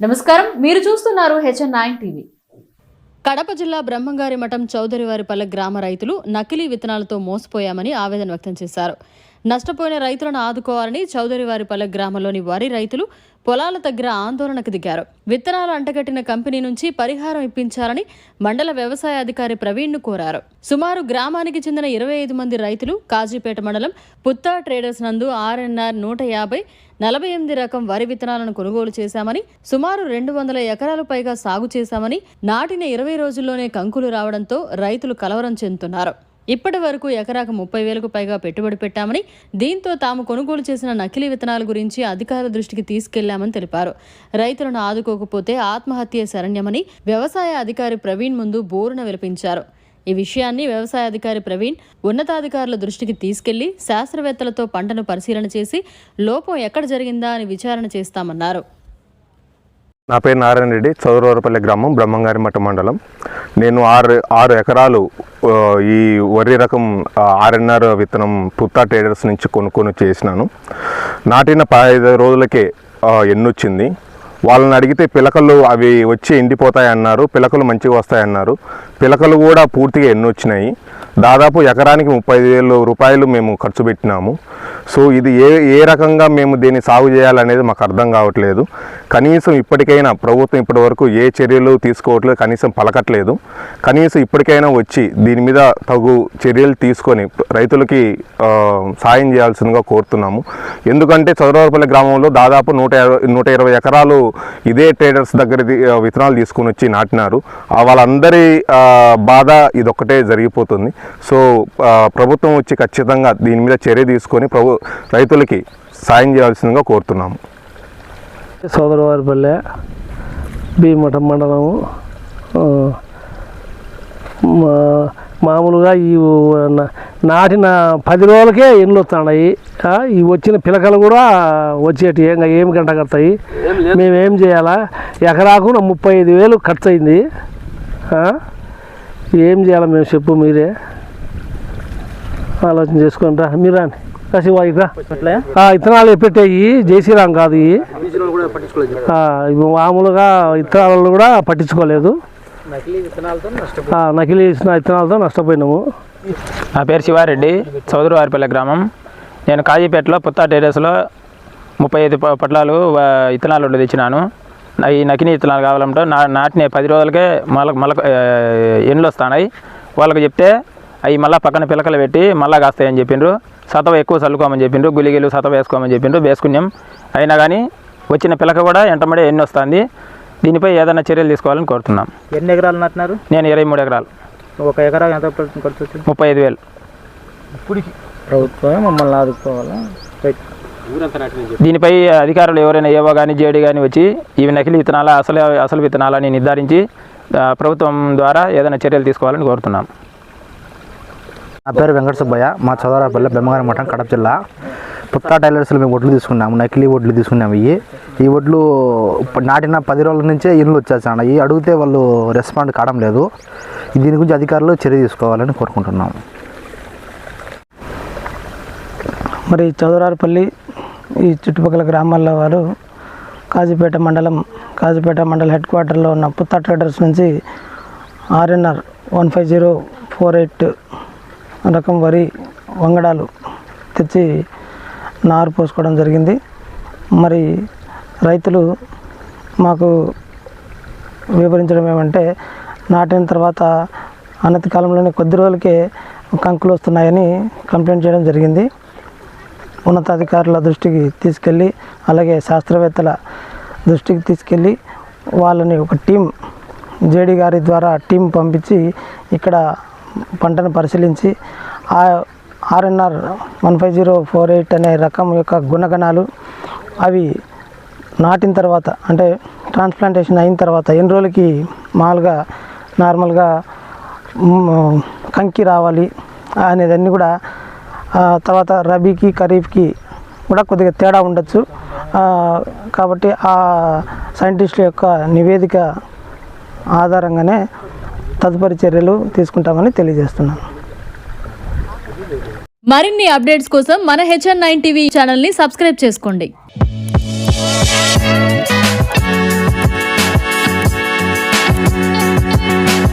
నమస్కారం. మీరు చూస్తున్నారు హెచ్ఎన్ నైన్ టీవీ. కడప జిల్లా బ్రహ్మంగారి మఠం చౌదరివారిపల్లె గ్రామ రైతులు నకిలీ విత్తనాలతో మోసపోయామని ఆవేదన వ్యక్తం చేశారు. నష్టపోయిన రైతులను ఆదుకోవాలని చౌదరివారిపల్లె గ్రామంలోని వరి రైతులు పొలాల దగ్గర ఆందోళనకు దిగారు. విత్తనాలు అంటగట్టిన కంపెనీ నుంచి పరిహారం ఇప్పించాలని మండల వ్యవసాయ అధికారి ప్రవీణ్ను కోరారు. సుమారు గ్రామానికి చెందిన ఇరవై ఐదు మంది రైతులు కాజీపేట మండలం పుత్తా ట్రేడర్స్ నందు ఆర్ఎన్ఆర్ నూట యాభై నలభై ఎనిమిది రకం వరి విత్తనాలను కొనుగోలు చేశామని సుమారు రెండు వందల ఎకరాలు పైగా సాగు చేశామని నాటిన ఇరవై రోజుల్లోనే కంకులు రావడంతో రైతులు కలవరం చెందుతున్నారు. ఇప్పటి వరకు ఎకరాకు ముప్పై వేలకు పైగా పెట్టుబడి పెట్టామని దీంతో తాము కొనుగోలు చేసిన నకిలీ విత్తనాల గురించి అధికారుల దృష్టికి తీసుకెళ్ళామని తెలిపారు. రైతులను ఆదుకోకపోతే ఆత్మహత్య శరణ్యమని వ్యవసాయ అధికారి ప్రవీణ్ ముందు బోరున విలపించారు. ఈ విషయాన్ని వ్యవసాయ అధికారి ప్రవీణ్ ఉన్నతాధికారుల దృష్టికి తీసుకెళ్ళి శాస్త్రవేత్తలతో పంటను పరిశీలన చేసి లోపం ఎక్కడ జరిగిందా అని విచారణ చేస్తామన్నారు. నా పేరు నారాయణ రెడ్డి చౌరవరపల్లి గ్రామం బ్రహ్మంగారి మఠ మండలం. నేను ఆరు ఆరు ఎకరాలు ఈ వరి రకం ఆర్ఎన్ఆర్ విత్తనం పుత్తా ట్రేడర్స్ నుంచి కొనుక్కొని చేసినాను. నాటిన పదహైదు రోజులకే ఎన్నొచ్చింది. వాళ్ళని అడిగితే పిలకలు అవి వచ్చి ఎండిపోతాయి అన్నారు పిలకలు మంచిగా వస్తాయన్నారు పిలకలు కూడా పూర్తిగా ఎన్నొచ్చినాయి. దాదాపు ఎకరానికి ముప్పై వేలు రూపాయలు మేము ఖర్చు పెట్టినాము. సో ఇది ఏ ఏ రకంగా మేము దీన్ని సాగు చేయాలనేది మాకు అర్థం కావట్లేదు. కనీసం ఇప్పటికైనా ప్రభుత్వం ఇప్పటి వరకు ఏ చర్యలు తీసుకోవట్లేదు కనీసం పలకట్లేదు. కనీసం ఇప్పటికైనా వచ్చి దీని మీద తగు చర్యలు తీసుకొని రైతులకి సాయం చేయాల్సిందిగా కోరుతున్నాము. ఎందుకంటే చౌరవరపల్లి గ్రామంలో దాదాపు నూట ఇరవై నూట ఇరవై ఎకరాలు ఇదే ట్రేడర్స్ దగ్గర విత్తనాలు తీసుకొని వచ్చి నాటినారు. వాళ్ళందరి బాధ ఇదొక్కటే జరిగిపోతుంది. సో ప్రభుత్వం వచ్చి ఖచ్చితంగా దీని మీద చర్య తీసుకొని ప్రభు రైతులకి సాయం చేయాల్సిందిగా కోరుతున్నాము. సోదరవారిపల్లె భీమఠం మండలము. మామూలుగా ఈ నాటిన పది రోజులకే ఎండ్లు వస్తున్నాయి ఈ వచ్చిన పిలకలు కూడా వచ్చేటి ఇంకా ఏమి గంట కడతాయి. మేమేం చేయాలా? ఎకరాకు ముప్పై ఐదు వేలు ఖర్చు అయింది ఏం చేయాలా మేము చెప్పు మీరే. ఆలోచన చేసుకుంటా. మీరా కసివా ఇక? ఇత్తనాలు జయశ్రీరామ్ కాదు ఇవి ఆ, ఇవి మామూలుగా విత్తనాలను కూడా పట్టించుకోలేదు. ఆ, నకిలీ ఇచ్చిన విత్తనాలతో నష్టపోయినాము. నా పేరు శివారెడ్డి చౌదరివారిపల్లె గ్రామం. నేను కాజీపేటలో పుత్తా టెరెస్లో ముప్పై ఐదు పట్లాలు ఆ, విత్తనాలు ఉండి తెచ్చినాను. నా- ఈ నకిలీ విత్తనాలు కావాలంటే నా నాటిన పది రోజులకే మళ్ళీ మళ్ళీ ఎండ్లు వస్తున్నాయి వాళ్ళకి చెప్తే అవి మళ్ళీ పక్కన పిలకలు పెట్టి మళ్ళీ కాస్తాయని చెప్పిండ్రు. సతవ ఎక్కువ చల్లుకోమని చెప్పిండ్రు. గులిగిలు సతవ వేసుకోమని చెప్పిండ్రు. వేసుకున్నాం. అయినా కానీ వచ్చిన పిలక కూడా ఎంటమడే ఎన్ని వస్తుంది? దీనిపై ఏదైనా చర్యలు తీసుకోవాలని కోరుతున్నాం. ఎన్ని ఎకరాలు నాటినారు? నేను ఇరవై మూడు ఎకరాలు. ఒక ఎకరా ఎంత ఖర్చు వచ్చింది? ముప్పై ఐదు వేలు. ప్రభుత్వమే మమ్మల్ని ఆదుకోవాలా? దీనిపై అధికారులు ఎవరైనా ఏవో కానీ జేడీ కానీ వచ్చి ఇవి నకిలీ విత్తనాల అసలు అసలు విత్తనాలని నిర్ధారించి ప్రభుత్వం ద్వారా ఏదైనా చర్యలు తీసుకోవాలని కోరుతున్నాం. నా పేరు వెంకట సుబ్బయ్య. మా చదవరాపల్లి బెమ్మగారి మఠం కడప జిల్లా. పుత్తా టైలర్స్లో మేము ఒడ్లు తీసుకున్నాము నకిలీ ఒడ్లు తీసుకున్నాము ఇవి ఈ ఒడ్లు ఇప్పుడు నాటిన పది రోజుల నుంచే ఇండ్లు వచ్చేసాయి అడిగితే వాళ్ళు రెస్పాండ్ కావడం లేదు. దీని గురించి అధికారులు చర్య తీసుకోవాలని కోరుకుంటున్నాము మరి చౌదరారపల్లి ఈ చుట్టుపక్కల గ్రామాల వారు కాజీపేట మండలం కాజీపేట మండల హెడ్ క్వార్టర్లో ఉన్న పుత్తా ట్రేడర్స్ నుంచి RNR one five zero four eight రకం వరి వంగడాలు తెచ్చి నారు పోసుకోవడం జరిగింది. మరి రైతులు మాకు వివరించడం ఏమంటే నాటిన తర్వాత అనతి కాలంలోనే కొద్ది రోజులకే కంకులు వస్తున్నాయని కంప్లైంట్ చేయడం జరిగింది. ఉన్నతాధికారుల దృష్టికి తీసుకెళ్ళి అలాగే శాస్త్రవేత్తల దృష్టికి తీసుకెళ్ళి వాళ్ళని ఒక టీం జేడీ గారి ద్వారా టీం పంపించి ఇక్కడ పంటను పరిశీలించి ఆ RNR one five zero four eight అనే రకం యొక్క గుణగణాలు అవి నాటిన తర్వాత అంటే ట్రాన్స్ప్లాంటేషన్ అయిన తర్వాత ఎన్ని రోజులకి మామూలుగా నార్మల్గా కంకి రావాలి అనేదన్నీ కూడా తర్వాత రబీకి ఖరీఫ్కి కూడా కొద్దిగా తేడా ఉండొచ్చు. కాబట్టి ఆ సైంటిస్టుల యొక్క నివేదిక ఆధారంగానే తదుపరి చర్యలు తీసుకుంటామని తెలియజేస్తున్నాను. మరిన్ని అప్డేట్స్ కోసం మన హెచ్ఎన్ నైన్ టీవీ ఛానల్ని సబ్స్క్రైబ్ చేసుకోండి.